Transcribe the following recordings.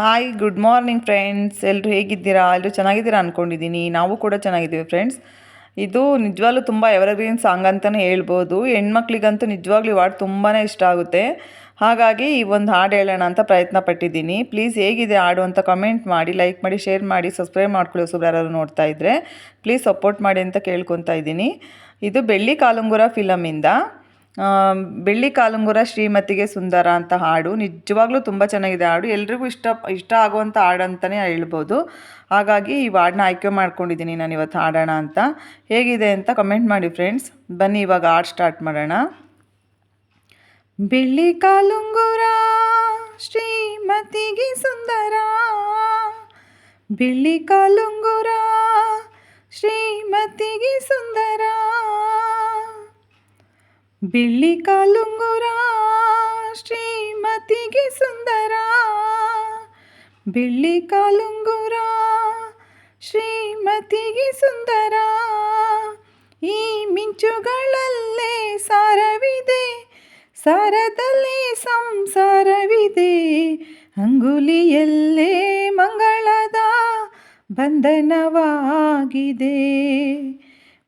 Hi good morning friends ಎಲ್ಲರೂ ಹೇಗಿದ್ದೀರಾ? ಎಲ್ಲರೂ ಚೆನ್ನಾಗಿದ್ದೀರಾ ಅಂದ್ಕೊಂಡಿದ್ದೀನಿ ನಾವು ಕೂಡ ಚೆನ್ನಾಗಿದ್ದೀವಿ ಫ್ರೆಂಡ್ಸ್ ಇದು ನಿಜವಾಗ್ಲೂ ತುಂಬ ಎವರ್ಗ್ರೀನ್ ಸಾಂಗ್ ಅಂತಲೇ ಹೇಳ್ಬೋದು. ಹೆಣ್ಮಕ್ಳಿಗಂತೂ ನಿಜವಾಗ್ಲೂ ಹಾಡು ತುಂಬಾ ಇಷ್ಟ ಆಗುತ್ತೆ. ಹಾಗಾಗಿ ಈ ಒಂದು ಹಾಡು ಹೇಳೋಣ ಅಂತ ಪ್ರಯತ್ನ ಪಟ್ಟಿದ್ದೀನಿ. ಪ್ಲೀಸ್ ಹೇಗಿದೆ ಹಾಡು ಅಂತ ಕಮೆಂಟ್ ಮಾಡಿ ಲೈಕ್ ಮಾಡಿ ಶೇರ್ ಮಾಡಿ ಸಬ್ಸ್ಕ್ರೈಬ್ ಮಾಡ್ಕೊಳ್ಳಿ ಹೊಸಬ್ರು ನೋಡ್ತಾ ಇದ್ದರೆ ಪ್ಲೀಸ್ ಸಪೋರ್ಟ್ ಮಾಡಿ ಅಂತ ಕೇಳ್ಕೊತಾ ಇದ್ದೀನಿ. ಇದು ಬೆಳ್ಳಿ ಕಾಲುಂಗುರ ಫಿಲಮಿಂದ ಬೆಳ್ಳಿ ಕಾಲುಂಗುರ, ಶ್ರೀಮತಿಗೆ ಸುಂದರ ಅಂತ ಹಾಡು. ನಿಜವಾಗ್ಲೂ ತುಂಬ ಚೆನ್ನಾಗಿದೆ ಹಾಡು. ಎಲ್ರಿಗೂ ಇಷ್ಟ ಇಷ್ಟ ಆಗುವಂಥ ಹಾಡು ಅಂತಲೇ ಹೇಳ್ಬೋದು. ಹಾಗಾಗಿ ಈ ಹಾಡನ್ನ ಆಯ್ಕೆ ಮಾಡ್ಕೊಂಡಿದ್ದೀನಿ ನಾನು ಇವತ್ತು ಹಾಡೋಣ ಅಂತ. ಹೇಗಿದೆ ಅಂತ ಕಮೆಂಟ್ ಮಾಡಿ ಫ್ರೆಂಡ್ಸ್ ಬನ್ನಿ, ಇವಾಗ ಹಾಡು ಸ್ಟಾರ್ಟ್ ಮಾಡೋಣ. ಬೆಳ್ಳಿ ಕಾಲುಂಗುರ, ಶ್ರೀಮತಿಗೆ ಸುಂದರ. ಬೆಳ್ಳಿ ಕಾಲುಂಗುರ, ಶ್ರೀಮತಿಗೆ ಸುಂದರ. ಬೆಳ್ಳಿ ಕಾಲುಂಗುರ ಶ್ರೀಮತಿಗೆ ಸುಂದರ. ಬೆಳ್ಳಿ ಕಾಲುಂಗುರ ಶ್ರೀಮತಿಗೆ ಸುಂದರ. ಈ ಮಿಂಚುಗಳಲ್ಲೇ ಸಾರವಿದೆ, ಸಾರದಲ್ಲೇ ಸಂಸಾರವಿದೆ. ಅಂಗುಲಿಯಲ್ಲೇ ಮಂಗಳದ ಬಂಧನವಾಗಿದೆ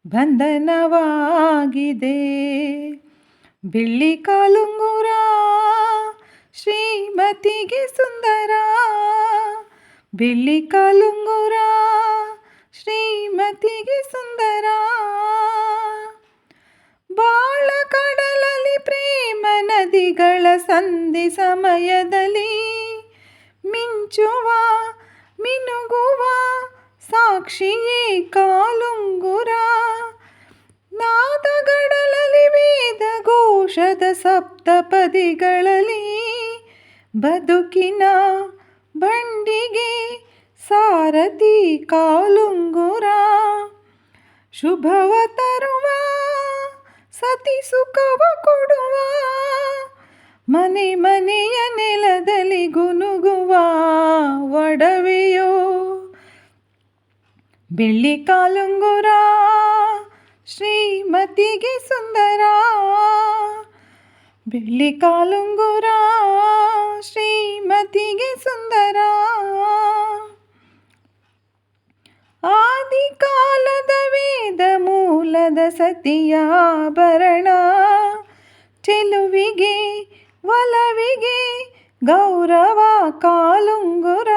ಬಂಧನವಾಗಿದೆ. ಬೆಳ್ಳಿ ಕಾಲುಂಗುರ, ಶ್ರೀಮತಿಗೆ ಸುಂದರ. ಬಿಳಿ ಕಾಲುಂಗುರ, ಶ್ರೀಮತಿಗೆ ಸುಂದರ. ಬಾಳ ಕಡಲಲ್ಲಿ ಪ್ರೇಮ ನದಿಗಳ ಸಂಧಿ ಸಮಯದಲ್ಲಿ ಮಿಂಚುವ, ಮಿನುಗುವ ಸಾಕ್ಷಿಯೇ ಕಾಲುಂಗುರ ಘೋಷದ ಸಪ್ತಪದಿಗಳಲ್ಲಿ ಬದುಕಿನ ಬಂಡಿಗೆ ಸಾರತಿ ಕಾಲುಂಗುರ ಶುಭವ ತರುವ ಸತಿ ಸುಖವ ಕೊಡುವ ಮನೆ ಮನೆಯ ನೆಲದಲ್ಲಿ ಗುನುಗುವ ಒಡವೆಯೋ ಬೆಳ್ಳಿ ಕಾಲುಂಗುರ ಶ್ರೀಮತಿಗೆ ಸುಂದರ ಬೆಳ್ಳಿ ಕಾಲುಂಗುರ, ಶ್ರೀಮತಿಗೆ ಸುಂದರ. ಆದಿಕಾಲದ ವೇದ ಮೂಲದ ಸತಿಯಾಭರಣ ಚೆಲುವಿಗೆ, ಒಲವಿಗೆ ಗೌರವ ಕಾಲುಂಗುರ.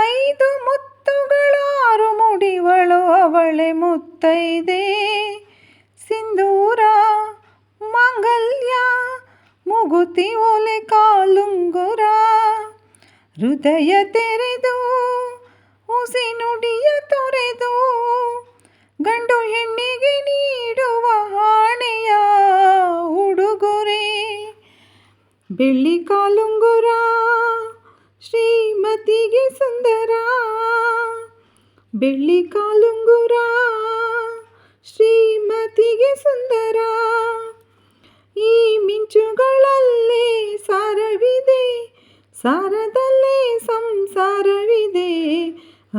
ಐದು ಮುತ್ತುಗಳಾರು ಮುಡಿವಳು ಅವಳೆ ಮುತ್ತೈದೆ. ಮುಗುತಿ ಒಲೆ ಕಾಲುಂಗುರ, ಹೃದಯ ತೆರೆದು, ಉಸಿ ನುಡಿಯ ತೊರೆದು, ಗಂಡು ಹೆಣ್ಣಿಗೆ ನೀಡುವ ಹಾಣೆಯ ಉಡುಗೊರೆ. ಬೆಳ್ಳಿ ಕಾಲುಂಗುರ, ಶ್ರೀಮತಿಗೆ ಸುಂದರ. ಬೆಳ್ಳಿ ಕಾಲುಂಗುರ, ಶ್ರೀಮತಿಗೆ ಸುಂದರ. ಸಾರದಲ್ಲೇ ಸಂಸಾರವಿದೆ.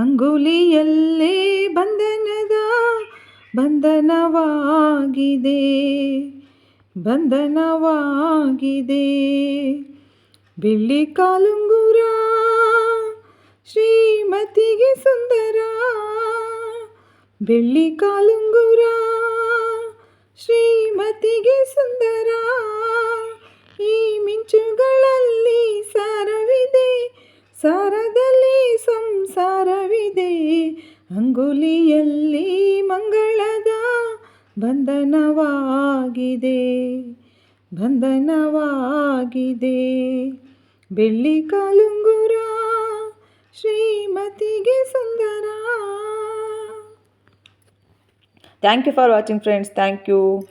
ಅಂಗುಲಿಯಲ್ಲೇ ಬಂಧನದ ಬಂಧನವಾಗಿದೆ. ಬಂಧನವಾಗಿದೆ. ಬೆಳ್ಳಿ ಕಾಲುಂಗುರ ಶ್ರೀಮತಿಗೆ ಸುಂದರ. ಬೆಳ್ಳಿ ಕಾಲುಂಗುರ ಶ್ರೀಮತಿಗೆ ಸುಂದರ. ಅಂಗುಲಿಯಲ್ಲಿ ಮಂಗಳದ ಬಂಧನವಾಗಿದೆ. ಬಂಧನವಾಗಿದೆ. ಬೆಳ್ಳಿ ಕಾಲುಂಗುರ ಶ್ರೀಮತಿಗೆ ಸುಂದರ. Thank you for watching friends thank you